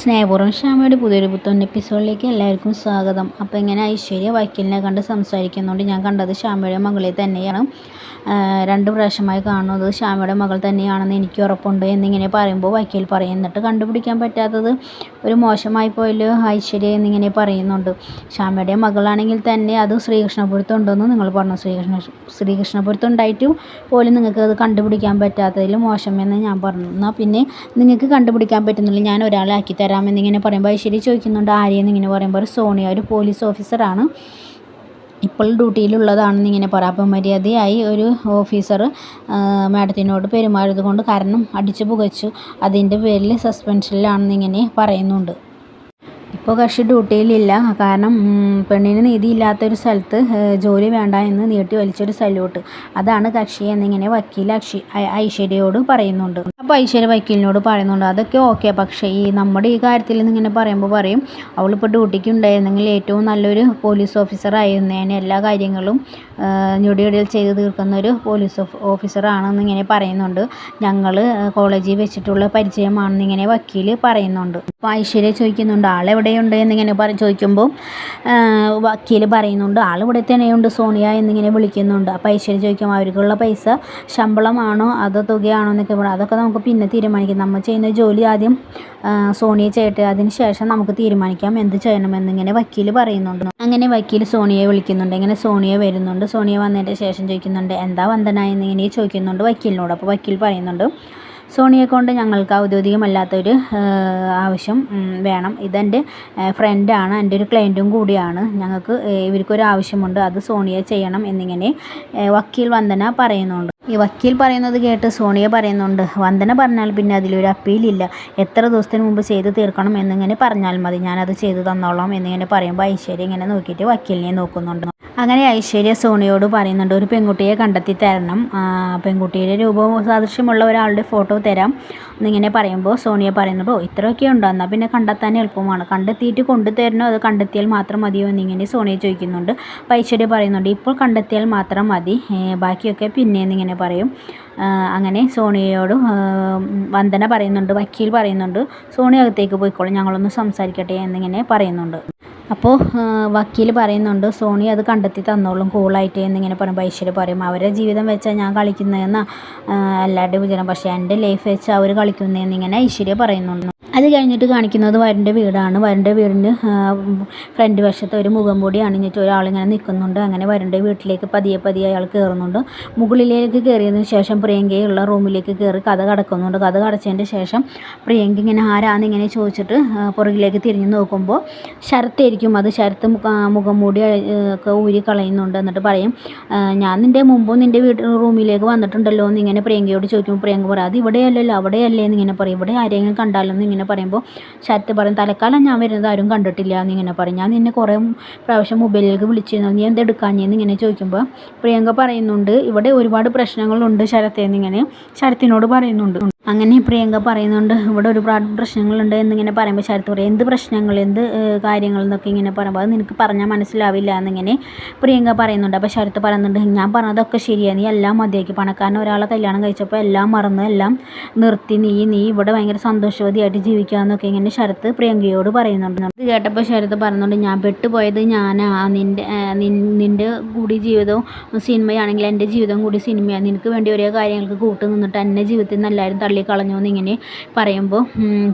സ്നേഹപൂർവം ക്ഷാമയുടെ പുതിയൊരു പുത്തൻ എപ്പിസോഡിലേക്ക് എല്ലാവർക്കും സ്വാഗതം. അപ്പോൾ ഇങ്ങനെ ഐശ്വര്യ വക്കീലിനെ കണ്ട് സംസാരിക്കുന്നതുകൊണ്ട് ഞാൻ കണ്ടത് ശ്യാമയുടെ മകളെ തന്നെയാണ്. രണ്ട് പ്രാവശ്യമായി കാണുന്നത് ശ്യാമയുടെ മകൾ തന്നെയാണെന്ന് എനിക്ക് ഉറപ്പുണ്ട് എന്നിങ്ങനെ പറയുമ്പോൾ വക്കീൽ പറയും. എന്നിട്ട് കണ്ടുപിടിക്കാൻ പറ്റാത്തത് ഒരു മോശമായി പോയല്ലോ ഐശ്വര്യ എന്നിങ്ങനെ പറയുന്നുണ്ട്. ശ്യാമയുടെ മകളാണെങ്കിൽ തന്നെ അത് ശ്രീകൃഷ്ണപുരത്തുണ്ടെന്ന് നിങ്ങൾ പറഞ്ഞു. ശ്രീകൃഷ്ണ ശ്രീകൃഷ്ണപുരത്ത് ഉണ്ടായിട്ടും പോലും നിങ്ങൾക്ക് അത് കണ്ടുപിടിക്കാൻ പറ്റാത്തതിൽ മോശമെന്ന് ഞാൻ പറഞ്ഞു. എന്നാൽ പിന്നെ നിങ്ങൾക്ക് കണ്ടുപിടിക്കാൻ പറ്റുന്നില്ല ഞാൻ ഒരാളെ ആക്കി തരാമെന്നിങ്ങനെ പറയുമ്പോൾ ഐശ്വര്യ ചോദിക്കുന്നുണ്ട് ആര്യ ഇങ്ങനെ പറയുമ്പോൾ ഒരു സോണിയ ഒരു പോലീസ് ഓഫീസറാണ്. ഇപ്പോൾ ഡ്യൂട്ടിയിലുള്ളതാണെന്ന് ഇങ്ങനെ പറയാം അപ്പം മര്യാദയായി ഒരു ഓഫീസർ മാഡത്തിനോട് പെരുമാറിയത് കൊണ്ട് കാരണം അടിച്ചു പുകച്ചു. അതിന്റെ പേരിൽ സസ്പെൻഷനിലാണെന്ന് ഇങ്ങനെ പറയുന്നുണ്ട്. ഇപ്പോൾ കക്ഷി ഡ്യൂട്ടിയിലില്ല. കാരണം പെണ്ണിന് നീതിയില്ലാത്തൊരു സ്ഥലത്ത് ജോലി വേണ്ട എന്ന് നീട്ടി വലിച്ചൊരു സല്യൂട്ട്. അതാണ് കക്ഷി എന്നിങ്ങനെ വക്കീൽ അക്ഷി ഐശ്വര്യയോട് പറയുന്നുണ്ട്. അപ്പോൾ ഐശ്വര്യ വക്കീലിനോട് പറയുന്നുണ്ട് അതൊക്കെ ഓക്കെ പക്ഷേ ഈ നമ്മുടെ ഈ കാര്യത്തിൽ ഇങ്ങനെ പറയുമ്പോൾ പറയും അവളിപ്പോൾ ഡ്യൂട്ടിക്ക് ഉണ്ടായിരുന്നെങ്കിൽ ഏറ്റവും നല്ലൊരു പോലീസ് ഓഫീസർ ആയിരുന്നേനെ എല്ലാ കാര്യങ്ങളും ഞൊടിയൊടിയിൽ ചെയ്ത് തീർക്കുന്ന ഒരു പോലീസ് ഓഫീസറാണെന്ന് ഇങ്ങനെ പറയുന്നുണ്ട്. ഞങ്ങൾ കോളേജിൽ വെച്ചിട്ടുള്ള പരിചയമാണെന്ന് ഇങ്ങനെ വക്കീൽ പറയുന്നുണ്ട്. അപ്പോൾ ഐശ്വര്യ ചോദിക്കുന്നുണ്ട് ആളെവിടെ എവിടെയുണ്ട് എന്നിങ്ങനെ പറ ചോദിക്കുമ്പോൾ വക്കീൽ പറയുന്നുണ്ട് ആൾ ഇവിടെ തന്നെയുണ്ട് സോണിയ എന്നിങ്ങനെ വിളിക്കുന്നുണ്ട്. അപ്പോൾ ഐശ്വര്യ ചോദിക്കും അവർക്കുള്ള പൈസ ശമ്പളമാണോ അതോ തുകയാണോ എന്നൊക്കെ പറയും. അതൊക്കെ നമുക്ക് പിന്നെ തീരുമാനിക്കാം. നമ്മൾ ചെയ്യുന്ന ജോലി ആദ്യം സോണിയ ചെയ്യട്ടെ. അതിന് ശേഷം നമുക്ക് തീരുമാനിക്കാം എന്ത് ചെയ്യണമെന്നിങ്ങനെ വക്കീൽ പറയുന്നുണ്ട്. അങ്ങനെ വക്കീൽ സോണിയെ വിളിക്കുന്നുണ്ട്. ഇങ്ങനെ സോണിയ വരുന്നുണ്ട്. സോണിയ വന്നതിന്റെ ശേഷം ചോദിക്കുന്നുണ്ട് എന്താ വന്ദന? എന്നിങ്ങനെ ചോദിക്കുന്നുണ്ട് വക്കീലിനോട്. അപ്പോൾ വക്കീൽ പറയുന്നുണ്ട് സോണിയെ കൊണ്ട് ഞങ്ങൾക്ക് ഔദ്യോഗികമല്ലാത്തൊരു ആവശ്യം വേണം. ഇതെന്റെ ഫ്രണ്ടാണ് എന്റെ ഒരു ക്ലയന്റും കൂടിയാണ്. ഞങ്ങൾക്ക് ഇവർക്കൊരു ആവശ്യമുണ്ട്. അത് സോണിയ ചെയ്യണം എന്നിങ്ങനെ വക്കീൽ വന്ദന പറയുന്നുണ്ട്. ഈ വക്കീൽ പറയുന്നത് കേട്ട് സോണിയ പറയുന്നുണ്ട് വന്ദന പറഞ്ഞാൽ പിന്നെ അതിലൊരു അപ്പീലില്ല. എത്ര ദിവസത്തിന് മുമ്പ് ചെയ്ത് തീർക്കണം എന്നിങ്ങനെ പറഞ്ഞാൽ മതി. ഞാനത് ചെയ്തു തന്നോളാം എന്നിങ്ങനെ പറയുമ്പോൾ ഐശ്വര്യ ഇങ്ങനെ നോക്കിയിട്ട് വക്കീലിനെ നോക്കുന്നുണ്ട്. അങ്ങനെ ഐശ്വര്യ സോണിയോട് പറയുന്നുണ്ട് ഒരു പെൺകുട്ടിയെ കണ്ടെത്തി തരണം. പെൺകുട്ടിയുടെ രൂപവും സാദൃശ്യമുള്ള ഒരാളുടെ ഫോട്ടോ തരാം എന്നിങ്ങനെ പറയുമ്പോൾ സോണിയ പറയുന്നുണ്ട് ഇത്രയൊക്കെ ഉണ്ടോ? എന്നാൽ പിന്നെ കണ്ടെത്താൻ എളുപ്പമാണ്. കണ്ടെത്തിയിട്ട് കൊണ്ടുതരണോ? അത് കണ്ടെത്തിയാൽ മാത്രം മതിയോ? എന്നിങ്ങനെ സോണിയ ചോദിക്കുന്നുണ്ട്. അപ്പോൾ ഐശ്വര്യ പറയുന്നുണ്ട് ഇപ്പോൾ കണ്ടെത്തിയാൽ മാത്രം മതി. ബാക്കിയൊക്കെ പിന്നെ എന്നിങ്ങനെ പറയും. അങ്ങനെ സോണിയയോട് വന്ദന പറയുന്നുണ്ട് വക്കീൽ പറയുന്നുണ്ട് സോണിയ അകത്തേക്ക് പോയിക്കോളും ഞങ്ങളൊന്ന് സംസാരിക്കട്ടെ എന്നിങ്ങനെ പറയുന്നുണ്ട്. അപ്പോൾ വക്കീൽ പറയുന്നുണ്ട് സോണി അത് കണ്ടെത്തി തന്നോളും കൂളായിട്ട് എന്നിങ്ങനെ പറയും. ഐശ്വര്യ പറയും അവരെ ജീവിതം വെച്ചാൽ ഞാൻ കളിക്കുന്നതെന്നാ? എല്ലാവരുടെയും വിചാരം പക്ഷേ എന്റെ ലൈഫ് വെച്ചാൽ അവർ കളിക്കുന്നതെന്നിങ്ങനെ ഐശ്വര്യ പറയുന്നുണ്ട്. അത് കഴിഞ്ഞിട്ട് കാണിക്കുന്നത് വരന്റെ വീടാണ്. വരന്റെ വീടിന് ഫ്രണ്ട് വശത്ത് ഒരു മുഖം മൂടി അണിഞ്ഞിട്ട് ഒരാളിങ്ങനെ നിൽക്കുന്നുണ്ട്. അങ്ങനെ വരന്റെ വീട്ടിലേക്ക് പതിയെ പതിയെ അയാൾ കയറുന്നുണ്ട്. മുകളിലേക്ക് കയറിയതിന് ശേഷം പ്രിയങ്കയുള്ള റൂമിലേക്ക് കയറി കഥ കടക്കുന്നുണ്ട്. കഥ കടച്ചതിന്റെ ശേഷം പ്രിയങ്ക ഇങ്ങനെ ആരാന്ന് ഇങ്ങനെ ചോദിച്ചിട്ട് പുറകിലേക്ക് തിരിഞ്ഞു നോക്കുമ്പോൾ ശരത്തായിരിക്കും അത് ശരത്ത് മുഖം മൂടി ഒക്കെ ഊരി കളയുന്നുണ്ട്. എന്നിട്ട് പറയും ഞാൻ നിന്റെ മുമ്പും നിന്റെ വീട്ടിൽ റൂമിലേക്ക് വന്നിട്ടുണ്ടല്ലോ എന്ന് ഇങ്ങനെ പ്രിയങ്കയോട് ചോദിക്കുമ്പോൾ പ്രിയങ്ക പറയും അത് ഇവിടെയല്ലല്ലോ അവിടെയല്ലേ എന്നിങ്ങനെ പറയും. ഇവിടെ ആരെങ്കിലും കണ്ടാലോ എന്ന് ഇങ്ങനെ പറയുമ്പോൾ ശരത്ത് പറയും തലക്കാലം ഞാൻ വരുന്നത് ആരും കണ്ടിട്ടില്ല എന്നിങ്ങനെ പറയും. ഞാൻ നിന്നെ കുറേ പ്രാവശ്യം മൊബൈലിലേക്ക് വിളിച്ചിരുന്നു. നീ എന്തെടുക്കാഞ്ഞെന്ന് ഇങ്ങനെ ചോദിക്കുമ്പോൾ പ്രിയങ്ക പറയുന്നുണ്ട് ഇവിടെ ഒരുപാട് പ്രശ്നങ്ങളുണ്ട് ശരത്തേന്നിങ്ങനെ ശരത്തിനോട് പറയുന്നുണ്ട്. അങ്ങനെ പ്രിയങ്ക പറയുന്നുണ്ട് ഇവിടെ ഒരുപാട് പ്രശ്നങ്ങളുണ്ട് എന്നിങ്ങനെ പറയുമ്പോൾ ശരത്ത് പറയും എന്ത് പ്രശ്നങ്ങൾ? എന്ത് കാര്യങ്ങൾ? എന്നൊക്കെ ഇങ്ങനെ പറയുമ്പോൾ അത് നിനക്ക് പറഞ്ഞാൽ മനസ്സിലാവില്ല എന്നിങ്ങനെ പ്രിയങ്ക പറയുന്നുണ്ട്. അപ്പോൾ ശരത്ത് പറയുന്നുണ്ട് ഞാൻ പറഞ്ഞതൊക്കെ ശരിയാണ് നീ എല്ലാം മതിയാക്കി. പണക്കാരൻ ഒരാളെ കല്യാണം കഴിച്ചപ്പോൾ എല്ലാം മറന്ന് എല്ലാം നിർത്തി. നീ നീ ഇവിടെ ഭയങ്കര സന്തോഷവതിയായിട്ട് ജീവിക്കാമെന്നൊക്കെ ഇങ്ങനെ ശരത്ത് പ്രിയങ്കയോട് പറയുന്നുണ്ട്. ഇത് കേട്ടപ്പോൾ ശരത്ത് പറയുന്നുണ്ട് ഞാൻ പെട്ടുപോയത് ഞാനാ. നിന്റെ നിന്റെ കൂടി ജീവിതവും സിനിമയാണെങ്കിൽ എന്റെ ജീവിതം കൂടി സിനിമയാണ്. നിനക്ക് വേണ്ടി ഓരോ കാര്യങ്ങൾക്ക് കൂട്ടു നിന്നിട്ട് എന്നെ ജീവിതത്തിൽ നിന്ന് എല്ലാവരും തള്ളിക്കളഞ്ഞു എന്നിങ്ങനെ പറയുമ്പോൾ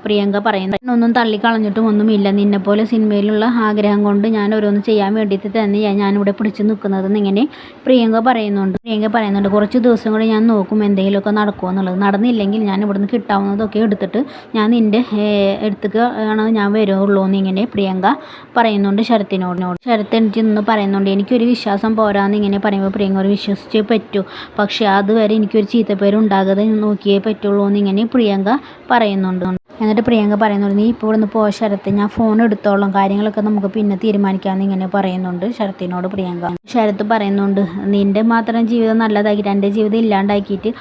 പ്രിയങ്ക പറയുന്നത് ഒന്നും തള്ളിക്കളഞ്ഞിട്ടും ഒന്നുമില്ല. നിന്നെപ്പോലെ സിനിമയിലുള്ള ആഗ്രഹം കൊണ്ട് ഞാൻ ഓരോന്ന് ചെയ്യാൻ വേണ്ടിയിട്ട് തന്നെയാണ് ഞാനിവിടെ പിടിച്ചു നിൽക്കുന്നത് എന്നിങ്ങനെ പ്രിയങ്ക പറയുന്നുണ്ട്. പ്രിയങ്ക പറയുന്നുണ്ട് കുറച്ച് ദിവസം കൂടി ഞാൻ നോക്കും എന്തെങ്കിലുമൊക്കെ നടക്കുമോ എന്നുള്ളത്. നടന്നില്ലെങ്കിൽ ഞാൻ ഇവിടുന്ന് കിട്ടാവുന്നതൊക്കെ എടുത്തിട്ട് ഞാൻ നിന്റെ അടുത്തേക്ക് ആണ് ഞാൻ വരുള്ളൂ എന്നിങ്ങനെ പ്രിയങ്ക പറയുന്നുണ്ട് ശരത്തിനോടിനോട് ശരത്ത് എനിക്ക് നിന്ന് പറയുന്നുണ്ട് എനിക്കൊരു വിശ്വാസം പോരാന്ന് ഇങ്ങനെ പറയുമ്പോൾ പ്രിയങ്ക ഒരു വിശ്വസിച്ചേ പറ്റൂ. പക്ഷേ അതുവരെ എനിക്കൊരു ചീത്തപ്പേര് ഉണ്ടാകാതെ നോക്കിയേ പറ്റുള്ളൂ എന്നിങ്ങനെ പ്രിയങ്ക പറയുന്നുണ്ട്. എന്നിട്ട് പ്രിയങ്ക പറയുന്നുണ്ട് നീ ഇപ്പോൾ ഇവിടുന്ന് പോ ശരത്ത് ഞാൻ ഫോൺ എടുത്തോളാം. കാര്യങ്ങളൊക്കെ നമുക്ക് പിന്നെ തീരുമാനിക്കാമെന്ന് ഇങ്ങനെ പറയുന്നുണ്ട് ശരത്തിനോട് പ്രിയങ്ക. ശരത്ത് പറയുന്നുണ്ട് നിന്റെ മാത്രം ജീവിതം നല്ലതാക്കിയിട്ട് എന്റെ ജീവിതം ഇല്ലാണ്ടാക്കിയിട്ട്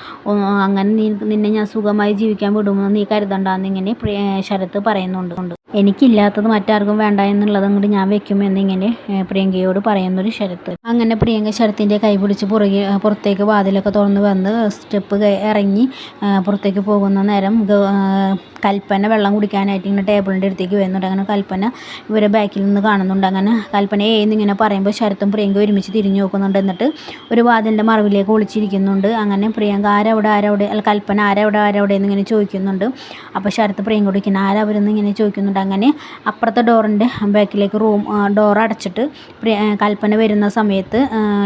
അങ്ങനെ നിന്നെ ഞാൻ സുഖമായി ജീവിക്കാൻ വിടുമെന്ന് നീ കരുതണ്ടെന്ന് ഇങ്ങനെ ശരത്ത് പറയുന്നുണ്ട്. എനിക്കില്ലാത്തത് മറ്റാർക്കും വേണ്ട എന്നുള്ളതും കൂടി ഞാൻ വെക്കും എന്നിങ്ങനെ പ്രിയങ്കയോട് പറയുന്നൊരു ശരത്ത്. അങ്ങനെ പ്രിയങ്ക ശരത്തിന്റെ കൈ പിടിച്ച് പുറകെ പുറത്തേക്ക് വാതിലൊക്കെ തുറന്ന് വന്ന് സ്റ്റെപ്പ് ഇറങ്ങി പുറത്തേക്ക് പോകുന്ന നേരം കൽപ്പന വെള്ളം കുടിക്കാനായിട്ട് ഇങ്ങനെ ടേബിളിന്റെ അടുത്തേക്ക് വരുന്നുണ്ട്. അങ്ങനെ കൽപ്പന ഇവരെ ബാക്കിൽ നിന്ന് കാണുന്നുണ്ട്. അങ്ങനെ കൽപ്പന ഇങ്ങനെ പറയുമ്പോൾ ശരത്തും പ്രിയങ്ക ഒരുമിച്ച് തിരിഞ്ഞു നോക്കുന്നുണ്ട്. എന്നിട്ട് ഒരു വാതിലിന്റെ മറവിലേക്ക് ഒളിച്ചിരിക്കുന്നുണ്ട്. അങ്ങനെ പ്രിയങ്ക ആരവിടെ ആരവിടെ? കൽപ്പന ആരവിടെ ആരവിടെ? എന്നിങ്ങനെ ചോദിക്കുന്നുണ്ട്. അപ്പോൾ ശരത്ത് പ്രിയങ്ക കുടിക്കുന്ന ആരവരെന്ന് ഇങ്ങനെ ചോദിക്കുന്നുണ്ട്. അങ്ങനെ അപ്പുറത്തെ ഡോറിന്റെ ബാക്കിലേക്ക് റൂം ഡോർ അടച്ചിട്ട് കൽപ്പന വരുന്ന സമയത്ത്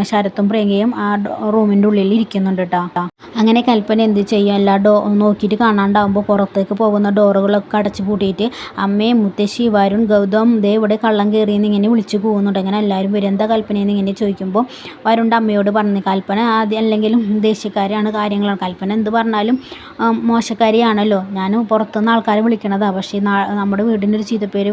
ശരത്തും പ്രിയങ്കയും ആ റൂമിന്റെ ഉള്ളിൽ ഇരിക്കുന്നുണ്ട് കേട്ടോ അങ്ങനെ കൽപ്പന എന്ത് ചെയ്യും? എല്ലാ ഡോ നോക്കിയിട്ട് കാണാണ്ടാവുമ്പോൾ പുറത്തേക്ക് പോകുന്ന ഡോറുകളൊക്കെ അടച്ചു പൂട്ടിയിട്ട് അമ്മയും മുത്തശ്ശി വരുൺ ഗൗതം ദേ ഇവിടെ കള്ളം കയറിയെന്ന് ഇങ്ങനെ വിളിച്ചു പോകുന്നുണ്ട് അങ്ങനെ എല്ലാവരും വരും. എന്താ കൽപ്പനയെന്ന് ഇങ്ങനെ ചോദിക്കുമ്പോൾ വരുണ്ട് അമ്മയോട് പറഞ്ഞു കൽപ്പന ആദ്യം അല്ലെങ്കിലും ദേശീയക്കാരാണ് കാര്യങ്ങളാണ്. കൽപ്പന എന്ത് പറഞ്ഞാലും മോശക്കാരിയാണല്ലോ. ഞാൻ പുറത്തുനിന്ന് ആൾക്കാരെ വിളിക്കണതാണ് പക്ഷേ നമ്മുടെ വീടിന്റെ ഒരു ചീത്തപ്പേര്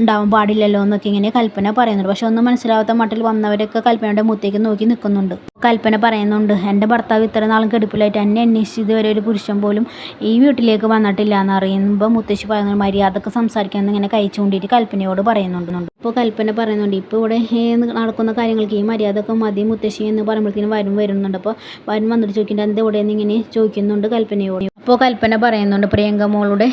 ഉണ്ടാവാൻ പാടില്ലല്ലോ എന്നൊക്കെ ഇങ്ങനെ കൽപ്പന പറയുന്നുണ്ട്. പക്ഷെ ഒന്നും മനസ്സിലാവാത്ത മട്ടിൽ വന്നവരൊക്കെ കൽപ്പനയുടെ മുത്തേക്ക് നോക്കി നിൽക്കുന്നുണ്ട്. കൽപ്പന പറയുന്നുണ്ട് എന്റെ ഭർത്താവ് ഇത്ര നാളും കെടുപ്പിലായിട്ട് എന്നെ അന്വേഷിച്ച് ഇതുവരെ ഒരു പുരുഷൻ പോലും ഈ വീട്ടിലേക്ക് വന്നിട്ടില്ല എന്ന് അറിയുമ്പോൾ മുത്തശ്ശി പറയുന്ന മര്യാദയ്ക്ക് സംസാരിക്കാൻ ഇങ്ങനെ കഴിച്ചുകൊണ്ടിട്ട് കൽപ്പനയോട് പറയുന്നുണ്ട്. ഇപ്പോൾ കൽപ്പന പറയുന്നുണ്ട് ഇപ്പോൾ ഇവിടെ നടക്കുന്ന കാര്യങ്ങൾക്ക് ഈ മര്യാദയ്ക്ക് മതി മുത്തശ്ശി എന്ന് പറയുമ്പോഴത്തേക്കും വരും വരുന്നുണ്ട്. അപ്പോൾ വരും വന്നിട്ട് ചോദിക്കുന്നുണ്ട് എന്താ ഇവിടെ? ഇങ്ങനെ ചോദിക്കുന്നുണ്ട് കൽപ്പനയോട്. അപ്പോൾ കൽപ്പന പറയുന്നുണ്ട് പ്രിയങ്ക മോളുടെ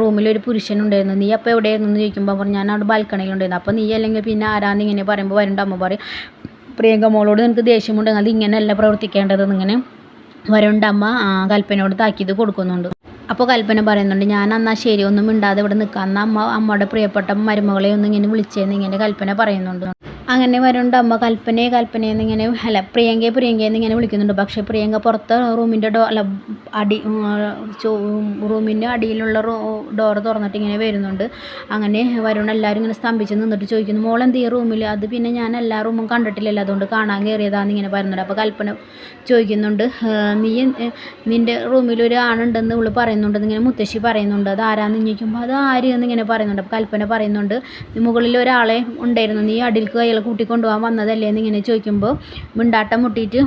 റൂമിൽ ഒരു പുരുഷൻ ഉണ്ടായിരുന്നു. നീ അപ്പോൾ എവിടെയായിരുന്നു? എന്ന് ചോദിക്കുമ്പോൾ പറഞ്ഞു ഞാൻ അവിടെ ബാൽക്കണിയിലുണ്ടായിരുന്നു അപ്പോൾ നീ അല്ലെങ്കിൽ പിന്നെ ആരാന്ന് ഇങ്ങനെ പറയുമ്പോൾ വരണ്ട അമ്മ പറയും പ്രിയങ്ക മോളോട് നിനക്ക് ദേഷ്യമുണ്ടെങ്കിൽ അത് ഇങ്ങനെയല്ല പ്രവർത്തിക്കേണ്ടത്. ഇങ്ങനെ വരണ്ട അമ്മ. കൽപ്പനയോട് താക്കീത് കൊടുക്കുന്നുണ്ട്. അപ്പോൾ കൽപ്പന പറയുന്നുണ്ട് ഞാൻ അന്നാ ശരി ഒന്നും മിണ്ടാതെ ഇവിടെ നിൽക്കാം എന്നാൽ അമ്മ അമ്മയുടെ പ്രിയപ്പെട്ട മരുമകളെ ഒന്നും ഇങ്ങനെ വിളിച്ചേന്ന് ഇങ്ങനെ കൽപ്പന പറയുന്നുണ്ട്. അങ്ങനെ വരുന്നുണ്ട്. അമ്മ കൽപ്പനയെ കൽപ്പനയെന്ന് ഇങ്ങനെ അല്ല പ്രിയങ്കയെ പ്രിയങ്കയെന്ന് ഇങ്ങനെ വിളിക്കുന്നുണ്ട്. പക്ഷേ പ്രിയങ്ക പുറത്ത് റൂമിന്റെ ഡോ അല്ല അടി റൂമിന്റെ അടിയിലുള്ള ഡോർ തുറന്നിട്ട് ഇങ്ങനെ വരുന്നുണ്ട്. അങ്ങനെ വരുന്ന എല്ലാവരും ഇങ്ങനെ സ്തംഭിച്ച് നിന്നിട്ട് ചോദിക്കുന്നു മോൾ എന്ത് ഈ റൂമിൽ? അത് പിന്നെ ഞാൻ എല്ലാ റൂമും കണ്ടിട്ടില്ലല്ലോ. അതുകൊണ്ട് കാണാൻ കയറിയതാന്ന് ഇങ്ങനെ പറയുന്നുണ്ട്. അപ്പോൾ കൽപ്പന ചോദിക്കുന്നുണ്ട് നീ നിന്റെ റൂമിൽ ഒരു ആണുണ്ടെന്ന് ഇവൾ പറയുന്നുണ്ട് ഇങ്ങനെ മുത്തശ്ശി പറയുന്നുണ്ട്. അത് ആരാന്ന് ചോദിക്കുമ്പോൾ അത് ആര്? എന്നിങ്ങനെ പറയുന്നുണ്ട്. അപ്പോൾ കൽപ്പന പറയുന്നുണ്ട് മുകളിൽ ഒരാളെ ഉണ്ടായിരുന്നു. നീ അടിൽക്ക് അയാളെ കൂട്ടിക്കൊണ്ടു പോകാൻ വന്നതല്ലേ എന്നിങ്ങനെ ചോദിക്കുമ്പോൾ മിണ്ടാട്ടം മുട്ടിയിട്ട്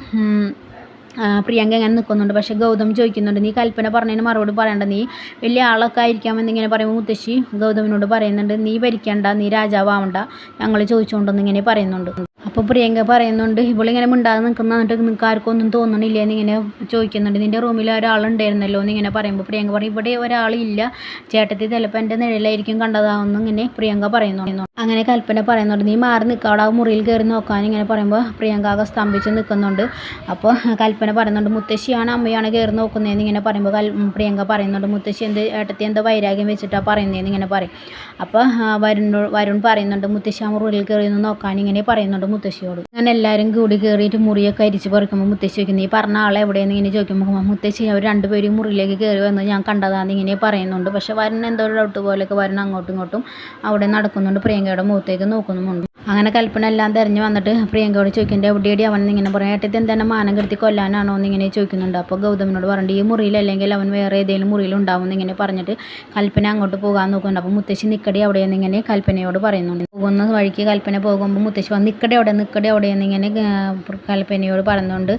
പ്രിയങ്ക ഇങ്ങനെ നിൽക്കുന്നുണ്ട് പക്ഷെ ഗൗതം ചോദിക്കുന്നുണ്ട് നീ കൽപ്പന പറഞ്ഞതിന് മറുപടി പറയണ്ട. നീ വലിയ ആളൊക്കെ ആയിരിക്കാമെന്നിങ്ങനെ പറയുമ്പോൾ മുത്തശ്ശി ഗൗതമിനോട് പറയുന്നുണ്ട് നീ ഭരിക്കണ്ട നീ രാജാവാവണ്ട ഞങ്ങൾ ചോദിച്ചുകൊണ്ടെന്ന് ഇങ്ങനെ പറയുന്നുണ്ട്. അപ്പോൾ പ്രിയങ്ക പറയുന്നുണ്ട് ഇവളിങ്ങനെ മിണ്ടാതെ നിൽക്കുന്ന എന്നിട്ട് നിങ്ങൾക്ക് ആർക്കും ഒന്നും തോന്നണില്ല എന്നിങ്ങനെ ചോദിക്കുന്നുണ്ട്. നിന്റെ റൂമിൽ ഒരാളുണ്ടായിരുന്നല്ലോ? എന്നിങ്ങനെ പറയുമ്പോൾ പ്രിയങ്ക പറയും ഇവിടെ ഒരാളില്ല. ചേട്ടത്തി ചിലപ്പോൾ എന്റെ നിഴലായിരിക്കും കണ്ടതാവുന്നു. ഇങ്ങനെ പ്രിയങ്ക പറയുന്നു. അങ്ങനെ കൽപ്പന പറയുന്നുണ്ട് നീ മാറി നിൽക്കാവിടെ ആ മുറിയിൽ കയറി നോക്കാൻ. ഇങ്ങനെ പറയുമ്പോൾ പ്രിയങ്ക ആകെ സ്തംഭിച്ച് നിൽക്കുന്നുണ്ട്. അപ്പോൾ കൽപ്പന പറയുന്നുണ്ട് മുത്തശ്ശിയാണ് അമ്മയാണ് കയറി നോക്കുന്നതെന്ന്. ഇങ്ങനെ പറയുമ്പോൾ പ്രിയങ്ക പറയുന്നുണ്ട് മുത്തശ്ശി എന്ത് ഏട്ടത്തി എന്താ വൈരാഗ്യം വെച്ചിട്ടാണ് പറയുന്നതെന്ന്. ഇങ്ങനെ പറയും. അപ്പോൾ വരുൺ വരുൺ പറയുന്നുണ്ട് മുത്തശ്ശി ആ മുറിയിൽ കയറി ഒന്ന് നോക്കാൻ. ഇങ്ങനെ പറയുന്നുണ്ട് മുത്തശ്ശിയോട്. ഞാൻ എല്ലാവരും കൂടി കയറിയിട്ട് മുറിയൊക്കെ അരിച്ച് പറിക്കുമ്പോൾ മുത്തശ്ശി ചോദിക്കുന്നു ഈ പറഞ്ഞ ആളെ എവിടെയെന്ന് ഇങ്ങനെ ചോദിക്കുമ്പോൾ മുത്തശ്ശി അവർ രണ്ടുപേരും മുറിയിലേക്ക് കയറി വന്ന് ഞാൻ കണ്ടതാന്ന് ഇങ്ങനെ പറയുന്നുണ്ട്. പക്ഷെ വരുന്ന എന്തോ ഡൗട്ട് പോലെയൊക്കെ വരണം അങ്ങോട്ടും ഇങ്ങോട്ടും അവിടെ നടക്കുന്നുണ്ട്. പ്രിയങ്കയുടെ മുഖത്തേക്ക് നോക്കുന്നുമുണ്ട്. അങ്ങനെ കൽപ്പന എല്ലാം തിരഞ്ഞു വന്നിട്ട് പ്രിയങ്കയോട് ചോദിക്കുന്നുണ്ട് എവിടെയടി അവൻ? ഇങ്ങനെ പറയും ഏട്ടത്തി എന്താണ് മാനം കെടുത്തി കൊല്ലാനാണോ? എന്നിങ്ങനെ ചോദിക്കുന്നുണ്ട്. അപ്പോൾ ഗൗതമിനോട് പറഞ്ഞിട്ട് ഈ മുറിയിൽ അല്ലെങ്കിൽ അവൻ വേറെ ഏതെങ്കിലും മുറിയിൽ ഉണ്ടാവും എന്നിങ്ങനെ പറഞ്ഞിട്ട് കൽപ്പന അങ്ങോട്ട് പോകാൻ നോക്കുന്നുണ്ട്. അപ്പോൾ മുത്തശ്ശി നിക്കടി അവിടെ എന്നിങ്ങനെ കൽപ്പനയോട് പറയുന്നുണ്ട്. പോകുന്ന വഴിക്ക് കൽപ്പന പോകുമ്പോൾ മുത്തശ്ശി വന്ന് നിക്കടി അവിടെ നിക്കടി അവിടെ എന്നിങ്ങനെ കൽപ്പനയോട് പറയുന്നുണ്ട്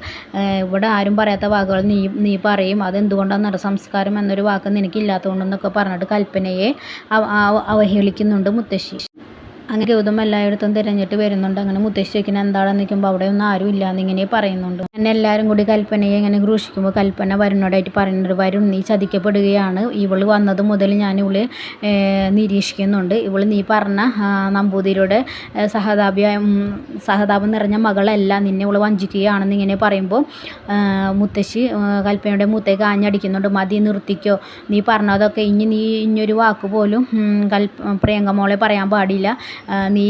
ഇവിടെ ആരും പറയാത്ത വാക്കുകൾ നീ നീ പറയും. അതെന്തുകൊണ്ടാണെന്നറിയാം സംസ്കാരം എന്നൊരു വാക്ക് നിനക്കില്ലാത്തതുകൊണ്ടെന്നൊക്കെ പറഞ്ഞിട്ട് കൽപ്പനയെ അവഹേളിക്കുന്നുണ്ട് മുത്തശ്ശി. അങ്ങനെ ഗൗതം എല്ലായിടത്തും തിരഞ്ഞിട്ട് വരുന്നുണ്ട്. അങ്ങനെ മുത്തശ്ശി ചോദിക്കുന്നത് എന്താണെന്ന് നിൽക്കുമ്പോൾ അവിടെ ഒന്നും ആരും ഇല്ല എന്നിങ്ങനെ പറയുന്നുണ്ട്. എന്നെ എല്ലാവരും കൂടി കൽപ്പനയെ ഇങ്ങനെ ഘൂഷിക്കുമ്പോൾ കൽപ്പന വരുന്നോടായിട്ട് പറയുന്നുണ്ട് വരും നീ ചതിക്കപ്പെടുകയാണ്. ഇവൾ വന്നത് മുതൽ ഞാൻ ഇവൾ നിരീക്ഷിക്കുന്നുണ്ട്. ഇവൾ നീ പറഞ്ഞ നമ്പൂതിരിയുടെ സഹതാപിയ സഹതാപം നിറഞ്ഞ മകളല്ല. നിന്നെ ഇവൾ വഞ്ചിക്കുകയാണെന്ന് ഇങ്ങനെ പറയുമ്പോൾ മുത്തശ്ശി കൽപ്പനയുടെ മുത്തേ കാഞ്ഞടിക്കുന്നുണ്ട്. മതി നിർത്തിക്കോ. നീ പറഞ്ഞതൊക്കെ ഇനി നീ ഇനിയൊരു വാക്ക് പോലും കൽ പ്രിയങ്കമോളെ പറയാൻ പാടില്ല. നീ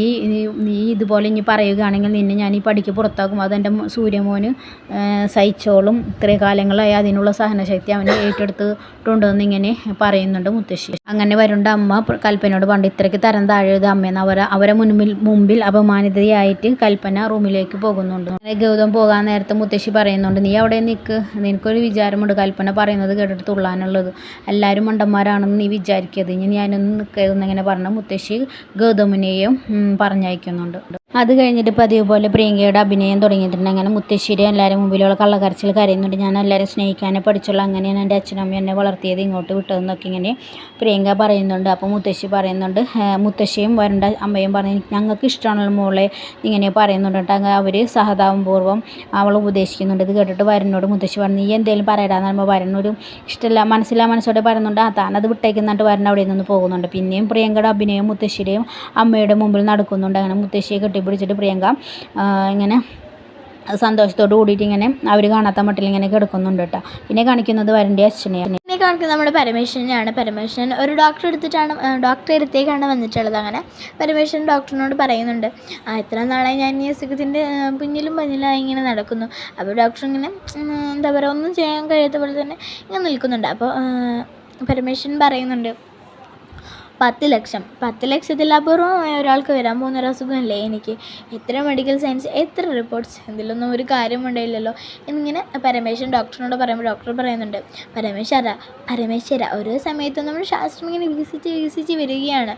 നീ ഇതുപോലെ ഇനി പറയുകയാണെങ്കിൽ നിന്നെ ഞാൻ ഈ പടിക്ക് പുറത്താക്കും. അതെന്റെ സൂര്യമോന് സഹിച്ചോളും. ഇത്രയും കാലങ്ങളായി അതിനുള്ള സഹനശക്തി അവന് ഏറ്റെടുത്തിട്ടുണ്ടെന്ന് ഇങ്ങനെ പറയുന്നുണ്ട് മുത്തശ്ശി. അങ്ങനെ വരുന്നുണ്ട് അമ്മ. കൽപ്പനയോട് പണ്ട് ഇത്രയ്ക്ക് തരം താഴെ അമ്മയെന്ന് അവരെ അവരെ മുൻപിൽ മുമ്പിൽ അപമാനിതയായിട്ട് കൽപ്പന റൂമിലേക്ക് പോകുന്നുണ്ട്. ഗൗതം പോകാൻ നേരത്തെ മുത്തശ്ശി പറയുന്നുണ്ട് നീ അവിടെ നിൽക്ക് നിനക്കൊരു വിചാരമുണ്ട് കൽപ്പന പറയുന്നത് കേട്ടിട്ട് എല്ലാവരും മണ്ടന്മാരാണെന്ന് നീ വിചാരിക്കരുത്. ഇനി ഞാനൊന്ന് നിൽക്കരുതെന്നിങ്ങനെ പറഞ്ഞ മുത്തശ്ശി ഗൗതമിനെയും പറഞ്ഞയക്കുന്നുണ്ട്. അത് കഴിഞ്ഞിട്ട് പതിവ് പോലെ പ്രിയങ്കയുടെ അഭിനയം തുടങ്ങിയിട്ടുണ്ട്. അങ്ങനെ മുത്തശ്ശേരി എല്ലാവരും മുമ്പിലുള്ള കള്ളക്കരച്ചിൽ കരയുന്നുണ്ട്. ഞാൻ എല്ലാവരും സ്നേഹിക്കാനേ പഠിച്ചുള്ളൂ അങ്ങനെയാണ് എന്റെ അച്ഛനും അമ്മയും എന്നെ വളർത്തിയത് ഇങ്ങോട്ട് വിട്ടതെന്നൊക്കെ ഇങ്ങനെ പ്രിയങ്ക പറയുന്നുണ്ട്. അപ്പോൾ മുത്തശ്ശി പറയുന്നുണ്ട് "ഏഹ് മുത്തശ്ശിയും വരണ്ട അമ്മയും പറഞ്ഞ് ഞങ്ങൾക്ക് ഇഷ്ടമാണല്ലോ മോളെ ഇങ്ങനെ പറയുന്നുണ്ട് കേട്ടോ. അവർ അവർ സഹതാപപൂർവം അവൾ ഉപദേശിക്കുന്നുണ്ട്. ഇത് കേട്ടിട്ട് വരനോട് മുത്തശ്ശി പറഞ്ഞു നീ എന്തെങ്കിലും പറയടാന്ന് പറയുമ്പോൾ വരനൊരു ഇഷ്ടമില്ല മനസ്സിലാ മനസ്സോടെ പറയുന്നുണ്ട്. ആ താനത് വിട്ടേക്കുന്നിട്ട് വരൻ അവിടെ നിന്ന് പോകുന്നുണ്ട്. പിന്നെയും പ്രിയങ്കയുടെ അഭിനയം മുത്തശ്ശിയുടെയും അമ്മയുടെ മുമ്പിൽ നടക്കുന്നുണ്ട്. അങ്ങനെ മുത്തശ്ശിയെ കെട്ടിപ്പിടിച്ചിട്ട് പ്രിയങ്ക ഇങ്ങനെ സന്തോഷത്തോട് കൂടിയിട്ട് ഇങ്ങനെ അവർ കാണാത്ത മട്ടിൽ ഇങ്ങനെ കിടക്കുന്നുണ്ട് കേട്ടോ. പിന്നെ കാണിക്കുന്നത് വരന്റെ അച്ഛനെയാണ് പിന്നെ കാണിക്കുന്നത് നമ്മുടെ പരമേശ്വരനെയാണ്. പരമേശ്വരൻ ഒരു ഡോക്ടർ എടുത്തിട്ടാണ് ഡോക്ടറെ അടുത്തേക്കാണ് വന്നിട്ടുള്ളത് അങ്ങനെ. പരമേശ്വരൻ ഡോക്ടറിനോട് പറയുന്നുണ്ട് ആ എത്ര നാളെ ഞാൻ ഈ അസുഖത്തിന്റെ പിന്നിലും പിന്നിലായി ഇങ്ങനെ നടക്കുന്നു. അപ്പോൾ ഡോക്ടർ ഇങ്ങനെ എന്താ പറയുക ഒന്നും ചെയ്യാൻ കഴിയാത്ത പോലെ തന്നെ ഇങ്ങനെ നിൽക്കുന്നുണ്ട്. അപ്പോൾ പരമേശ്വരൻ പറയുന്നുണ്ട് പത്ത് ലക്ഷം. പത്ത് ലക്ഷത്തിൽ അപൂർവമായ ഒരാൾക്ക് വരാൻ പോകുന്ന ഒരു അസുഖമല്ലേ എനിക്ക്? എത്ര മെഡിക്കൽ സയൻസ് എത്ര റിപ്പോർട്ട്സ് ഇതിലൊന്നും ഒരു കാര്യമുണ്ടായില്ലല്ലോ എന്നിങ്ങനെ പരമേശ്വരൻ ഡോക്ടറിനോട് പറയുമ്പോൾ ഡോക്ടർ പറയുന്നുണ്ട് പരമേശ്വര പരമേശ്വര ഓരോ സമയത്തും നമ്മൾ ശാസ്ത്രം ഇങ്ങനെ വികസിച്ച് വികസിച്ച് വരികയാണ്.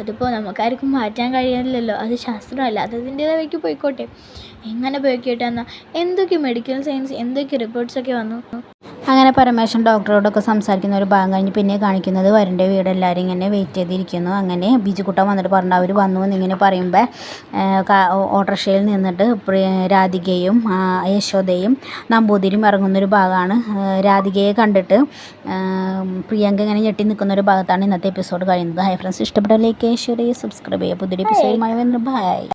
അതിപ്പോൾ നമുക്കാർക്കും മാറ്റാൻ കഴിയുന്നില്ലല്ലോ. അത് ശാസ്ത്രമല്ല അത് അതിന്റെതായിക്ക് പോയിക്കോട്ടെ. എങ്ങനെ പോയി കിട്ടാന്ന എന്തൊക്കെ മെഡിക്കൽ സയൻസ് എന്തൊക്കെ റിപ്പോർട്ട്സൊക്കെ വന്നു? അങ്ങനെ പരമേശ്വരൻ ഡോക്ടറോടൊക്കെ സംസാരിക്കുന്ന ഒരു ഭാഗം കഴിഞ്ഞ് പിന്നെ കാണിക്കുന്നത് വരന്റെ വീട് എല്ലാവരും ഇങ്ങനെ വെയിറ്റ് ചെയ്തിരിക്കുന്നു. അങ്ങനെ ബിജുക്കുട്ടൻ വന്നിട്ട് പറഞ്ഞു അവർ വന്നു എന്നിങ്ങനെ പറയുമ്പോൾ ഓട്ടോറിക്ഷയിൽ നിന്നിട്ട് രാധികയും യശോദയും നമ്പൂതിരിയും ഇറങ്ങുന്നൊരു ഭാഗമാണ്. രാധികയെ കണ്ടിട്ട് പ്രിയങ്ക ഇങ്ങനെ ഞെട്ടി നിൽക്കുന്ന ഒരു ഭാഗത്താണ് ഇന്നത്തെ എപ്പിസോഡ് കഴിയുന്നത്. ഹൈ ഫ്രണ്ട്സ് ഇഷ്ടപ്പെട്ട ലൈക്ക് ഷെയർ ചെയ്യുക. സബ്സ്ക്രൈബ് ചെയ്യുക പുതിയൊരു എപ്പിസോഡുമായി വന്നിട്ട് ബൈ